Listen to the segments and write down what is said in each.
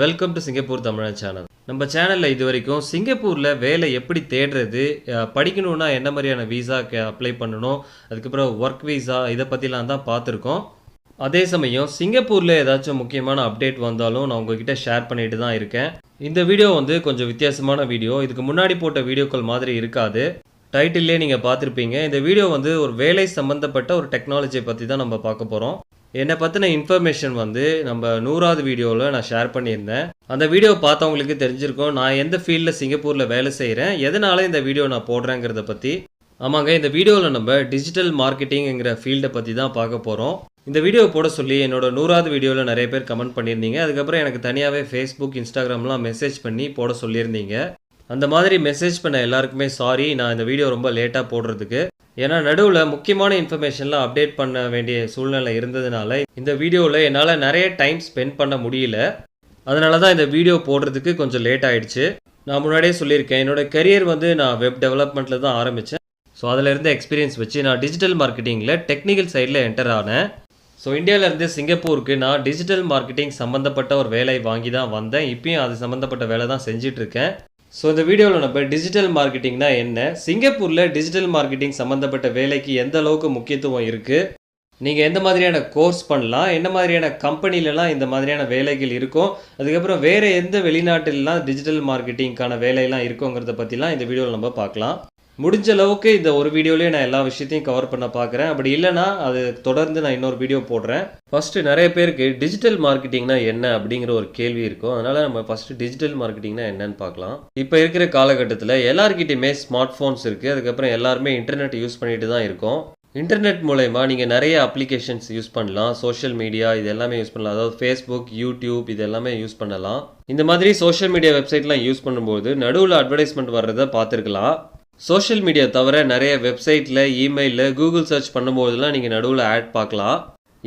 Welcome to Singapore Tamilan channel நம்ம சேனலில் இது வரைக்கும் சிங்கப்பூரில் வேலை எப்படி தேடுறது படிக்கணும்னா என்ன மாதிரியான வீசா அப்ளை பண்ணணும் அதுக்கப்புறம் ஒர்க் வீசா இதை பற்றிலாம் தான் பார்த்துருக்கோம். அதே சமயம் சிங்கப்பூரில் ஏதாச்சும் முக்கியமான அப்டேட் வந்தாலும் நான் உங்ககிட்ட ஷேர் பண்ணிட்டு தான் இருக்கேன். இந்த வீடியோ வந்து கொஞ்சம் வித்தியாசமான வீடியோ இதுக்கு முன்னாடி போட்ட வீடியோக்கள் மாதிரி இருக்காது. டைட்டில்லே நீங்கள் பார்த்துருப்பீங்க. இந்த வீடியோ வந்து ஒரு வேலை சம்மந்தப்பட்ட ஒரு டெக்னாலஜியை பற்றி தான் நம்ம பார்க்க போகிறோம் என்னை பற்றின இன்ஃபர்மேஷன் வந்து நம்ம நூறாவது வீடியோவில் நான் ஷேர் பண்ணியிருந்தேன். அந்த வீடியோ பார்த்தவங்களுக்கு தெரிஞ்சிருக்கும். நான் எந்த ஃபீல்டில் சிங்கப்பூரில் வேலை செய்கிறேன் எதனால இந்த வீடியோ நான் போடுறேங்கிறத பற்றி ஆமாங்க இந்த வீடியோவில் நம்ம டிஜிட்டல் மார்க்கெட்டிங்கிற ஃபீல்டை பற்றி தான் பார்க்க போகிறோம் இந்த வீடியோ போட சொல்லி என்னோட நூறாவது வீடியோவில் நிறைய பேர் கமெண்ட் பண்ணியிருந்தீங்க. அதுக்கப்புறம் எனக்கு தனியாகவே ஃபேஸ்புக் இன்ஸ்டாகிராம்லாம் மெசேஜ் பண்ணி போட சொல்லியிருந்தீங்க. அந்த மாதிரி மெசேஜ் பண்ண எல்லாருக்குமே சாரி நான் இந்த வீடியோ ரொம்ப லேட்டாக போடுறதுக்கு. ஏன்னா நடுவில் முக்கியமான இன்ஃபர்மேஷன்லாம் அப்டேட் பண்ண வேண்டிய சூழ்நிலை இருந்ததுனால இந்த வீடியோவில் என்னால் நிறைய டைம் ஸ்பெண்ட் பண்ண முடியல. அதனால தான் இந்த வீடியோ போடுறதுக்கு கொஞ்சம் லேட் ஆகிடுச்சு நான் முன்னாடியே சொல்லியிருக்கேன் என்னோட கரியர் வந்து நான் வெப் டெவலப்மெண்ட்டில் தான் ஆரம்பித்தேன் ஸோ அதில் இருந்த எக்ஸ்பீரியன்ஸ் வச்சு நான் டிஜிட்டல் மார்க்கெட்டிங்கில் டெக்னிக்கல் சைடில் என்டர் ஆனேன். ஸோ இந்தியாவிலேருந்து சிங்கப்பூருக்கு நான் டிஜிட்டல் மார்க்கெட்டிங் சம்மந்தப்பட்ட ஒரு வேலை வாங்கி தான் வந்தேன். இப்பயும் அது சம்மந்தப்பட்ட வேலை தான் செஞ்சிட்ருக்கேன் ஸோ இந்த வீடியோவில் நம்ம டிஜிட்டல் மார்க்கெட்டிங்னா என்ன? சிங்கப்பூரில் டிஜிட்டல் மார்க்கெட்டிங் சம்மந்தப்பட்ட வேலைக்கு எந்த அளவுக்கு முக்கியத்துவம் இருக்குது நீங்கள் எந்த மாதிரியான கோர்ஸ் பண்ணலாம்? என்ன மாதிரியான கம்பெனிலலாம் இந்த மாதிரியான வேலைகள் இருக்கும் அதுக்கப்புறம் வேறு எந்த வெளிநாட்டிலலாம் டிஜிட்டல் மார்க்கெட்டிங்க்கான வேலையெல்லாம் இருக்குங்கிறத பற்றிலாம் இந்த வீடியோவில் நம்ம பார்க்கலாம். முடிஞ்ச அளவுக்கு இந்த ஒரு வீடியோலேயே நான் எல்லா விஷயத்தையும் கவர் பண்ண பார்க்குறேன் அப்படி இல்லைன்னா அது தொடர்ந்து நான் இன்னொரு வீடியோ போடுறேன். ஃபஸ்ட்டு நிறைய பேருக்கு டிஜிட்டல் மார்க்கெட்டிங்னா என்ன அப்படிங்கிற ஒரு கேள்வி இருக்கும். அதனால் நம்ம ஃபஸ்ட்டு டிஜிட்டல் மார்க்கெட்டிங்னா என்னன்னு பார்க்கலாம். இப்போ இருக்கிற காலகட்டத்தில் எல்லாருக்கிட்டையுமே ஸ்மார்ட் ஃபோன்ஸ் இருக்குது அதுக்கப்புறம் எல்லாருமே இன்டர்நெட் யூஸ் பண்ணிட்டு தான் இருக்கோம். இன்டர்நெட் மூலயமா நீங்கள் நிறைய அப்ளிகேஷன்ஸ் யூஸ் பண்ணலாம். சோஷியல் மீடியா இது எல்லாமே யூஸ் பண்ணலாம். அதாவது ஃபேஸ்புக் யூடியூப் இது எல்லாமே யூஸ் பண்ணலாம். இந்த மாதிரி சோஷியல் மீடியா வெப்சைட்லாம் யூஸ் பண்ணும்போது நடுவில் அட்வர்டைஸ்மெண்ட் வர்றதை பார்த்துருக்கலாம். சோஷியல் மீடியா தவிர நிறைய வெப்சைட்டில் இமெயிலில் கூகுள் சர்ச் பண்ணும்போதெல்லாம் நீங்கள் நடுவில் ஆட் பார்க்கலாம்.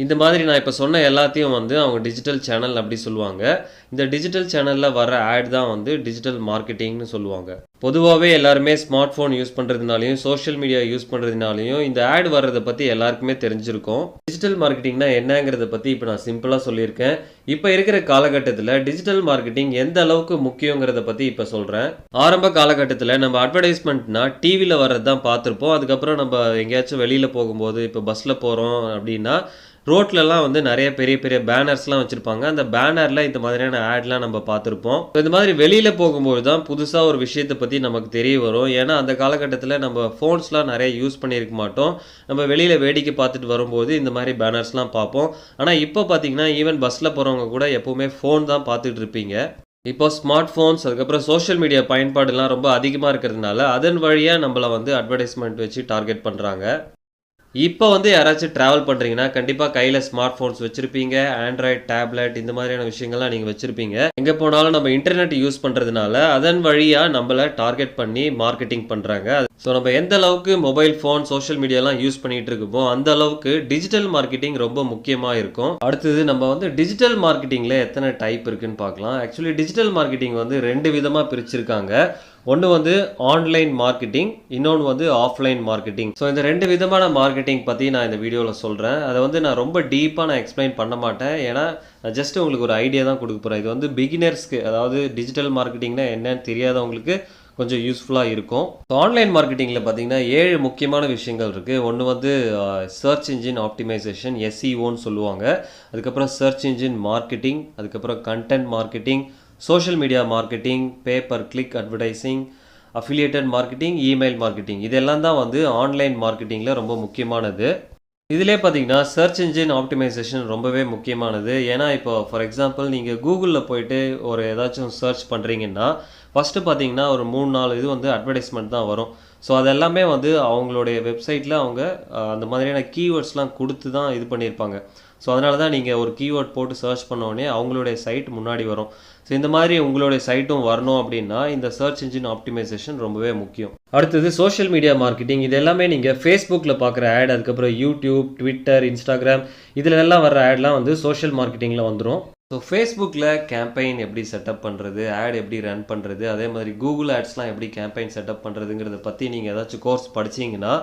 இந்த மாதிரி நான் இப்போ சொன்ன எல்லாத்தையும் வந்து அவங்க டிஜிட்டல் சேனல் அப்படி சொல்லுவாங்க. இந்த டிஜிட்டல் சேனலில் வர ஆட் தான் வந்து டிஜிட்டல் மார்க்கெட்டிங்னு சொல்லுவாங்க. பொதுவாகவே எல்லாருமே ஸ்மார்ட் ஃபோன் யூஸ் பண்ணுறதுனாலையும் சோஷியல் மீடியா யூஸ் பண்ணுறதுனாலையும் இந்த ஆட் வர்றதை பற்றி எல்லாருக்குமே தெரிஞ்சிருக்கும். டிஜிட்டல் மார்க்கெட்டிங்னா என்னங்கிறத பற்றி இப்போ நான் சிம்பிளாக சொல்லியிருக்கேன். இப்போ இருக்கிற காலகட்டத்தில் டிஜிட்டல் மார்க்கெட்டிங் எந்த அளவுக்கு முக்கியங்கிறத பற்றி இப்போ சொல்கிறேன் ஆரம்ப காலகட்டத்தில் நம்ம அட்வர்டைஸ்மெண்ட்னா டிவியில் வர்றது தான் பார்த்துருப்போம். அதுக்கப்புறம் நம்ம எங்கேயாச்சும் வெளியில் போகும்போது இப்போ பஸ்ஸில் போகிறோம் அப்படின்னா ரோட்லலாம் வந்து நிறைய பெரிய பெரிய பேனர்ஸ்லாம் வச்சுருப்பாங்க. அந்த பேனரில் இந்த மாதிரியான ஆட்லாம் நம்ம பார்த்துருப்போம். இந்த மாதிரி வெளியில் போகும்போது தான் புதுசாக ஒரு விஷயத்தை பற்றி பற்றி நமக்கு தெரிய வரும். ஏன்னா அந்த காலகட்டத்தில் நம்ம ஃபோன்ஸ்லாம் நிறைய யூஸ் பண்ணியிருக்க மாட்டோம். நம்ம வெளியில் வேடிக்கை பார்த்துட்டு வரும்போது இந்த மாதிரி பேனர்ஸ்லாம் பார்ப்போம். ஆனால் இப்போ பார்த்தீங்கன்னா ஈவன் பஸ்ஸில் போகிறவங்க கூட எப்போவுமே ஃபோன் தான் பார்த்துட்டு இருப்பீங்க. இப்போ ஸ்மார்ட் ஃபோன்ஸ் அதுக்கப்புறம் சோஷியல் மீடியா பயன்பாடுலாம் ரொம்ப அதிகமாக இருக்கிறதுனால அதன் வழியாக நம்மளை வந்து அட்வர்டைஸ்மெண்ட் வச்சு டார்கெட் பண்ணுறாங்க இப்போ வந்து யாராச்சும் ட்ராவல் பண்ணுறீங்கன்னா கண்டிப்பாக கையில் ஸ்மார்ட் ஃபோன்ஸ் வச்சுருப்பீங்க ஆண்ட்ராய்ட் டேப்லெட் இந்த மாதிரியான விஷயங்கள்லாம் நீங்கள் வச்சுருப்பீங்க. எங்கே போனாலும் நம்ம இன்டர்நெட் யூஸ் பண்ணுறதுனால அதன் வழியாக நம்மளை டார்கெட் பண்ணி மார்க்கெட்டிங் பண்ணுறாங்க ஸோ நம்ம எந்த அளவுக்கு மொபைல் ஃபோன் சோஷியல் மீடியாலாம் யூஸ் பண்ணிகிட்டு இருக்கோமோ அந்த அளவுக்கு டிஜிட்டல் மார்க்கெட்டிங் ரொம்ப முக்கியமாக இருக்கும். அடுத்தது நம்ம வந்து டிஜிட்டல் மார்க்கெட்டிங்கில் எத்தனை டைப் இருக்குன்னு பார்க்கலாம். ஆக்சுவலி டிஜிட்டல் மார்க்கெட்டிங் வந்து ரெண்டு விதமாக பிரிச்சிருக்காங்க. ஒன்று வந்து ஆன்லைன் மார்க்கெட்டிங் இன்னொன்று வந்து ஆஃப்லைன் மார்க்கெட்டிங் ஸோ இந்த ரெண்டு விதமான மார்க்கெட்டிங் பற்றி நான் இந்த வீடியோவில் சொல்கிறேன் அதை வந்து நான் ரொம்ப டீப்பாக நான் எக்ஸ்பிளைன் பண்ண மாட்டேன். ஏன்னா ஜஸ்ட் உங்களுக்கு ஒரு ஐடியா தான் கொடுக்க போகிறேன் இது வந்து பிகினர்ஸ்க்கு அதாவது டிஜிட்டல் மார்க்கெட்டிங்னா என்னன்னு தெரியாதவங்களுக்கு கொஞ்சம் யூஸ்ஃபுல்லாக இருக்கும். ஆன்லைன் மார்க்கெட்டிங்கில் பார்த்தீங்கன்னா ஏழு முக்கியமான விஷயங்கள் இருக்குது ஒன்று வந்து சர்ச் இன்ஜின் ஆப்டிமைசேஷன் எஸ்இஓன்னு சொல்லுவாங்க. அதுக்கப்புறம் சர்ச் இன்ஜின் மார்க்கெட்டிங் அதுக்கப்புறம் content marketing social media marketing pay per click advertising affiliated marketing email marketing இதெல்லாம் தான் வந்து ஆன்லைன் மார்க்கெட்டிங்கில் ரொம்ப முக்கியமானது. இதிலே பார்த்தீங்கன்னா சர்ச் இன்ஜின் ஆப்டிமைசேஷன் ரொம்பவே முக்கியமானது. ஏன்னா இப்போ ஃபார் எக்ஸாம்பிள் நீங்கள் கூகுளில் போயிட்டு ஒரு ஏதாச்சும் சர்ச் பண்ணுறீங்கன்னா ஃபஸ்ட்டு பார்த்தீங்கன்னா ஒரு மூணு நாலு இது வந்து அட்வர்டைஸ்மெண்ட் தான் வரும். ஸோ அதெல்லாமே வந்து அவங்களுடைய வெப்சைட்டில் அவங்க அந்த மாதிரியான கீவேர்ட்ஸ்லாம் கொடுத்து தான் இது பண்ணியிருப்பாங்க. ஸோ அதனால தான் நீங்கள் ஒரு கீவேர்ட் போட்டு சர்ச் பண்ணோடனே அவங்களுடைய சைட் முன்னாடி வரும். ஸோ இந்த மாதிரி உங்களுடைய சைட்டும் வரணும் அப்படின்னா இந்த சர்ச் இன்ஜின் ஆப்டிமைசேஷன் ரொம்பவே முக்கியம். அடுத்தது சோஷியல் மீடியா மார்க்கெட்டிங் இது எல்லாமே நீங்கள் ஃபேஸ்புக்கில் பார்க்குற ஆட் அதுக்கப்புறம் யூடியூப் ட்விட்டர் இன்ஸ்டாகிராம் இதில் எல்லாம் வர ஆட்லாம் வந்து சோஷியல் மார்க்கெட்டிங்கில் வந்துடும் ஸோ ஃபேஸ்புக்கில் கேம்பெயின் எப்படி செட்டப் பண்ணுறது ஆட் எப்படி ரன் பண்ணுறது அதே மாதிரி கூகுள் ஆட்ஸ்லாம் எப்படி கேம்பெயின் செட்டப் பண்ணுறதுங்கிறத பற்றி நீங்கள் ஏதாச்சும் கோர்ஸ் படிச்சீங்கன்னா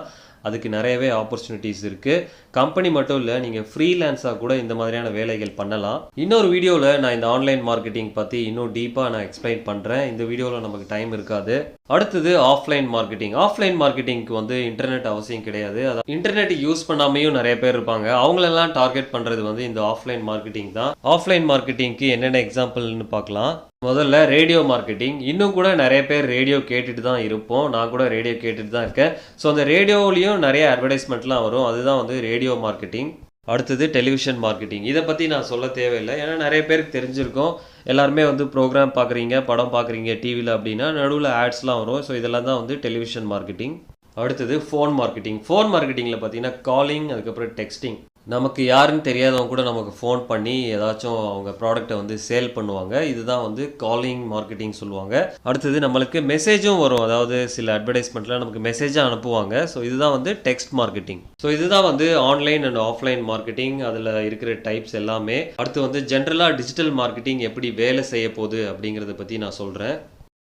அதுக்கு நிறையவே ஆப்பர்ச்சுனிட்டிஸ் இருக்குது கம்பெனி மட்டும் இல்லை நீங்கள் ஃப்ரீலான்ஸாக கூட இந்த மாதிரியான வேலைகள் பண்ணலாம். இன்னொரு வீடியோவில் நான் இந்த ஆன்லைன் மார்க்கெட்டிங் பற்றி இன்னும் டீப்பாக நான் எக்ஸ்பிளைன் பண்ணுறேன் இந்த வீடியோவில் நமக்கு டைம் இருக்காது. அடுத்தது ஆஃப்லைன் மார்க்கெட்டிங் ஆஃப்லைன் மார்க்கெட்டிங்க்கு வந்து இன்டர்நெட் அவசியம் கிடையாது. அதான் இன்டர்நெட் யூஸ் பண்ணாமையும் நிறைய பேர் இருப்பாங்க. அவங்களெல்லாம் டார்கெட் பண்ணுறது வந்து இந்த ஆஃப்லைன் மார்க்கெட்டிங் தான். ஆஃப்லைன் மார்க்கெட்டிங்க்கு என்னென்ன எக்ஸாம்பிள்னு பார்க்கலாம். முதல்ல ரேடியோ மார்க்கெட்டிங் இன்னும் கூட நிறைய பேர் ரேடியோ கேட்டுட்டு தான் இருப்போம். நான் கூட ரேடியோ கேட்டுட்டு தான் இருக்கேன். ஸோ அந்த ரேடியோவிலையும் நிறைய அட்வர்டைஸ்மெண்ட்லாம் வரும். அதுதான் வந்து ரேடியோ மார்க்கெட்டிங் அடுத்தது டெலிவிஷன் மார்க்கெட்டிங் இதை பற்றி நான் சொல்ல தேவையில்லை. ஏன்னா நிறைய பேருக்கு தெரிஞ்சிருக்கும். எல்லாருமே வந்து ப்ரோக்ராம் பார்க்குறீங்க படம் பார்க்குறீங்க டிவியில் அப்படின்னா நடுவில் ஆட்ஸ்லாம் வரும். ஸோ இதெல்லாம் தான் வந்து டெலிவிஷன் மார்க்கெட்டிங் அடுத்தது ஃபோன் மார்க்கெட்டிங் ஃபோன் மார்க்கெட்டிங்கில் பார்த்தீங்கன்னா காலிங் அதுக்கப்புறம் டெக்ஸ்டிங் நமக்கு யாருன்னு தெரியாதவங்க கூட நமக்கு ஃபோன் பண்ணி ஏதாச்சும் அவங்க ப்ராடக்ட்டை வந்து சேல் பண்ணுவாங்க. இதுதான் வந்து காலிங் மார்க்கெட்டிங் சொல்லுவாங்க. அடுத்தது நம்மளுக்கு மெசேஜும் வரும். அதாவது சில அட்வர்டைஸ்மெண்ட்டில் நமக்கு மெசேஜாக அனுப்புவாங்க. ஸோ இதுதான் வந்து டெக்ஸ்ட் மார்க்கெட்டிங் ஸோ இதுதான் வந்து ஆன்லைன் அண்ட் ஆஃப்லைன் மார்க்கெட்டிங் அதில் இருக்கிற டைப்ஸ் எல்லாமே. அடுத்து வந்து ஜென்ரலாக டிஜிட்டல் மார்க்கெட்டிங் எப்படி வேலை செய்ய போகுது அப்படிங்கிறத பற்றி நான் சொல்கிறேன்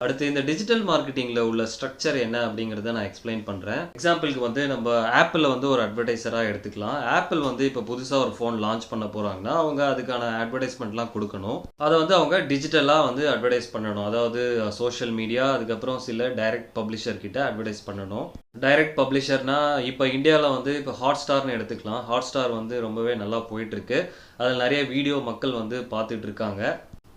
அடுத்து இந்த டிஜிட்டல் மார்க்கெட்டிங்கில் உள்ள ஸ்ட்ரக்சர் என்ன அப்படிங்கிறத நான் எக்ஸ்பிளைன் பண்ணுறேன் எக்ஸாம்பிளுக்கு வந்து நம்ம ஆப்பிளில் வந்து ஒரு அட்வர்டைசராக எடுத்துக்கலாம். ஆப்பிள் வந்து இப்போ புதுசாக ஒரு ஃபோன் லான்ச் பண்ண போகிறாங்கன்னா அவங்க அதுக்கான அட்வர்டைஸ்மெண்ட்லாம் கொடுக்கணும். அதை வந்து அவங்க டிஜிட்டலாக வந்து அட்வர்டைஸ் பண்ணணும். அதாவது சோஷியல் மீடியா அதுக்கப்புறம் சில டைரக்ட் பப்ளிஷர் கிட்ட அட்வர்டைஸ் பண்ணணும். டைரக்ட் பப்ளிஷர்னா இப்போ இந்தியாவில் வந்து இப்போ ஹாட் ஸ்டார்னு எடுத்துக்கலாம். ஹாட் ஸ்டார் வந்து ரொம்பவே நல்லா போயிட்டுருக்கு அதில் நிறைய வீடியோ மக்கள் வந்து பார்த்துட்டு இருக்காங்க.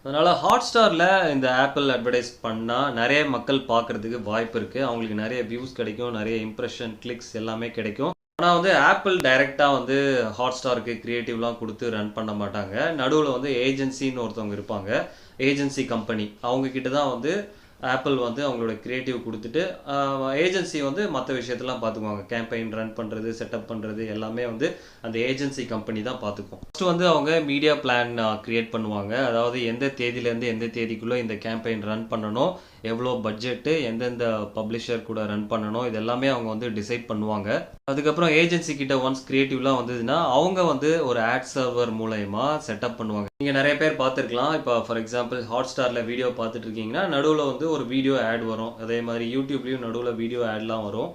அதனால் ஹாட் ஸ்டாரில் இந்த ஆப்பிள் அட்வர்டைஸ் பண்ணால் நிறைய மக்கள் பார்க்குறதுக்கு வாய்ப்பு இருக்குது அவங்களுக்கு நிறைய வியூஸ் கிடைக்கும் நிறைய இம்ப்ரெஷன் கிளிக்ஸ் எல்லாமே கிடைக்கும். ஆனால் வந்து ஆப்பிள் டைரெக்டாக வந்து ஹாட் ஸ்டாருக்கு க்ரியேட்டிவ்லாம் கொடுத்து ரன் பண்ண மாட்டாங்க. நடுவில் வந்து ஏஜென்சின்னு ஒருத்தவங்க இருப்பாங்க. ஏஜென்சி கம்பெனி அவங்க கிட்ட தான் வந்து ஆப்பிள் வந்து அவங்களோட க்ரியேட்டிவ் கொடுத்துட்டு ஏஜென்சி வந்து மற்ற விஷயத்தெல்லாம் பார்த்துக்குவாங்க கேம்பெயின் ரன் பண்ணுறது செட்டப் பண்ணுறது எல்லாமே வந்து அந்த ஏஜென்சி கம்பெனி தான் பார்த்துக்கும் ஃபஸ்ட்டு வந்து அவங்க மீடியா பிளான் க்ரியேட் பண்ணுவாங்க. அதாவது எந்த தேதியிலேருந்து எந்த தேதிக்குள்ளே இந்த கேம்பெயின் ரன் பண்ணணும் எவ்வளோ பட்ஜெட்டு எந்தெந்த பப்ளிஷர் கூட ரன் பண்ணணும் இது எல்லாமே அவங்க வந்து டிசைட் பண்ணுவாங்க. அதுக்கப்புறம் ஏஜென்சி கிட்ட ஒன்ஸ் க்ரியேட்டிவ்லாம் வந்ததுன்னா அவங்க வந்து ஒரு ஆட் சர்வர் மூலயமா செட்டப் பண்ணுவாங்க. நீங்கள் நிறைய பேர் பார்த்துருக்கலாம். இப்போ ஃபார் எக்ஸாம்பிள் ஹாட் ஸ்டாரில் வீடியோ பார்த்துட்டு இருக்கீங்கன்னா நடுவில் வந்து ஒரு வீடியோ ஆட் வரும். அதே மாதிரி யூடியூப்லேயும் நடுவில் வீடியோ ஆட்லாம் வரும்.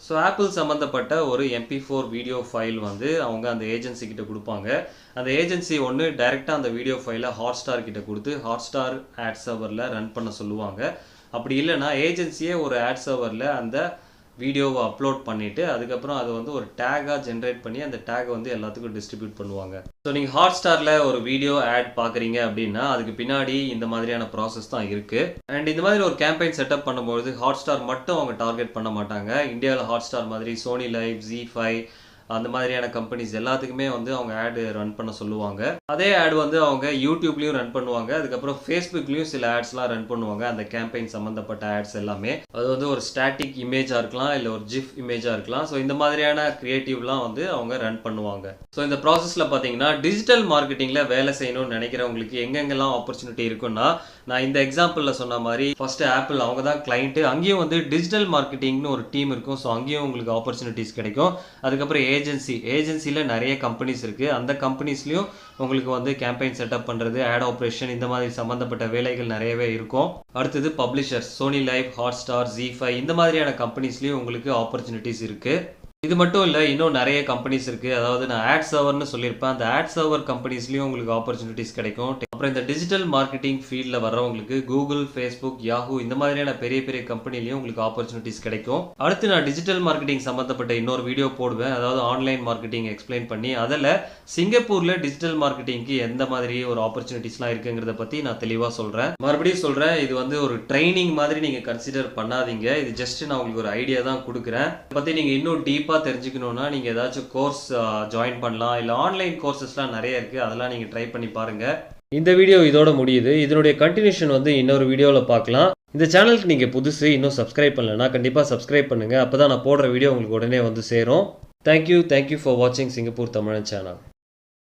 ஸோ ஆப்பிள் சம்மந்தப்பட்ட ஒரு எம்பி ஃபோர் வீடியோ ஃபைல் வந்து அவங்க அந்த ஏஜென்சி கிட்ட கொடுப்பாங்க. அந்த ஏஜென்சி ஒன்று டைரெக்டாக அந்த வீடியோ ஃபைலை ஹாட் ஸ்டார் கிட்ட கொடுத்து ஹாட் ஸ்டார் ஆட் சர்வரில் ரன் பண்ண சொல்லுவாங்க. அப்படி இல்லைன்னா ஏஜென்சியே ஒரு ஆட் சர்வரில் அந்த வீடியோவை அப்லோட் பண்ணிவிட்டு அதுக்கப்புறம் அதை வந்து ஒரு டேக்காக ஜென்ரேட் பண்ணி அந்த டேகை வந்து எல்லாத்துக்கும் டிஸ்ட்ரிபியூட் பண்ணுவாங்க. ஸோ நீங்கள் ஹாட் ஸ்டாரில் ஒரு வீடியோ ஆட் பார்க்குறீங்க அப்படின்னா அதுக்கு பின்னாடி இந்த மாதிரியான ப்ராசஸ் தான் இருக்குது அண்ட் இந்த மாதிரி ஒரு கேம்பெயின் செட்டப் பண்ணும்போது ஹாட் ஸ்டார் மட்டும் அவங்க டார்கெட் பண்ண மாட்டாங்க. இந்தியாவில் ஹாட் ஸ்டார் மாதிரி சோனி லைவ் ஜி ஃபைவ் அந்த மாதிரியான கம்பெனிஸ் எல்லாத்துக்குமே வந்து அவங்க ஆடு ரன் பண்ண சொல்லுவாங்க. அதே ஆட் வந்து அவங்க யூடியூப்லேயும் ரன் பண்ணுவாங்க. அதுக்கப்புறம் ஃபேஸ்புக்லேயும் சில ஆட்ஸ்லாம் ரன் பண்ணுவாங்க. அந்த கேம்பெயின் சம்மந்தப்பட்ட ஆட்ஸ் எல்லாமே. அது வந்து ஒரு ஸ்டாட்டிக் இமேஜாக இருக்கலாம் இல்லை ஒரு ஜிஃப் இமேஜாக இருக்கலாம். ஸோ இந்த மாதிரியான க்ரியேட்டிவ்லாம் வந்து அவங்க ரன் பண்ணுவாங்க. ஸோ இந்த ப்ராசஸில் பார்த்தீங்கன்னா டிஜிட்டல் மார்க்கெட்டிங்கில் வேலை செய்யணும்னு நினைக்கிறவங்களுக்கு எங்கெங்கெல்லாம் ஆப்பர்ச்சுனிட்டி இருக்குன்னா நான் இந்த எக்ஸாம்பிளில் சொன்ன மாதிரி ஃபர்ஸ்ட் ஆப்பிள் அவங்க தான் கிளைண்ட்டு அங்கேயும் வந்து டிஜிட்டல் மார்க்கெட்டிங்னு ஒரு டீம் இருக்கும். ஸோ அங்கேயும் உங்களுக்கு ஆப்பர்ச்சுனிட்டிஸ் கிடைக்கும். அதுக்கப்புறம் ஏஜென்சி ஏஜென்சியில் நிறைய கம்பெனிஸ் இருக்குது அந்த கம்பெனிஸ்லையும் உங்களுக்கு வந்து கேம்பெயின் செட்டப் பண்ணுறது ஆட் ஆப்ரேஷன் இந்த மாதிரி சம்மந்தப்பட்ட வேலைகள் நிறையவே இருக்கும். அடுத்தது publishers Sony LIV Hotstar Zee five இந்த மாதிரியான கம்பெனிஸ்லையும் உங்களுக்கு ஆப்பர்ச்சுனிட்டிஸ் இருக்குது இது மட்டும் இல்லை இன்னும் நிறைய கம்பெனிஸ் இருக்குது அதாவது நான் ஆட் சர்வர்னு சொல்லியிருப்பேன். அந்த ஆட் சர்வர் கம்பெனிஸ்லேயும் உங்களுக்கு ஆப்பர்ச்சுனிட்டிஸ் கிடைக்கும். அப்புறம் இந்த டிஜிட்டல் மார்க்கெட்டிங் ஃபீல்டில் வர்றவங்களுக்கு கூகுள் ஃபேஸ்புக் யாஹூ இந்த மாதிரியான பெரிய பெரிய கம்பெனிலையும் உங்களுக்கு ஆப்பர்ச்சுனிட்டிஸ் கிடைக்கும். அடுத்து நான் டிஜிட்டல் மார்க்கெட்டிங் சம்மந்தப்பட்ட இன்னொரு வீடியோ போடுவேன். அதாவது ஆன்லைன் மார்க்கெட்டிங் எக்ஸ்பிளைன் பண்ணி அதில் சிங்கப்பூரில் டிஜிட்டல் மார்க்கெட்டிங்க்கு எந்த மாதிரி ஒரு ஆப்பர்ச்சுனிட்டிஸ்லாம் இருக்குங்கிறத பற்றி நான் தெளிவாக சொல்கிறேன் மறுபடியும் சொல்கிறேன் இது வந்து ஒரு ட்ரைனிங் மாதிரி நீங்கள் கன்சிடர் பண்ணாதீங்க. இது ஜஸ்ட் நான் உங்களுக்கு ஒரு ஐடியா தான் கொடுக்குறேன். இதை பற்றி நீங்கள் இன்னும் டீப்பாக தெரிஞ்சுக்கணுன்னா நீங்கள் ஏதாச்சும் கோர்ஸ் ஜாயின் பண்ணலாம். இல்லை ஆன்லைன் கோர்சஸ்லாம் நிறைய இருக்குது அதெல்லாம் நீங்கள் ட்ரை பண்ணி பாருங்கள் இந்த வீடியோ இதோட முடியுது. இதனுடைய கண்டினியூஷன் வந்து இன்னொரு வீடியோவில் பார்க்கலாம். இந்த சேனலுக்கு நீங்கள் புதுசு இன்னும் சப்ஸ்கிரைப் பண்ணலன்னா கண்டிப்பாக சப்ஸ்கிரைப் பண்ணுங்கள் அப்போ தான் நான் போடுற வீடியோ உங்களுக்கு உடனே வந்து சேரும். Thank you thank you for வாட்சிங் சிங்கப்பூர் தமிழன் சேனல்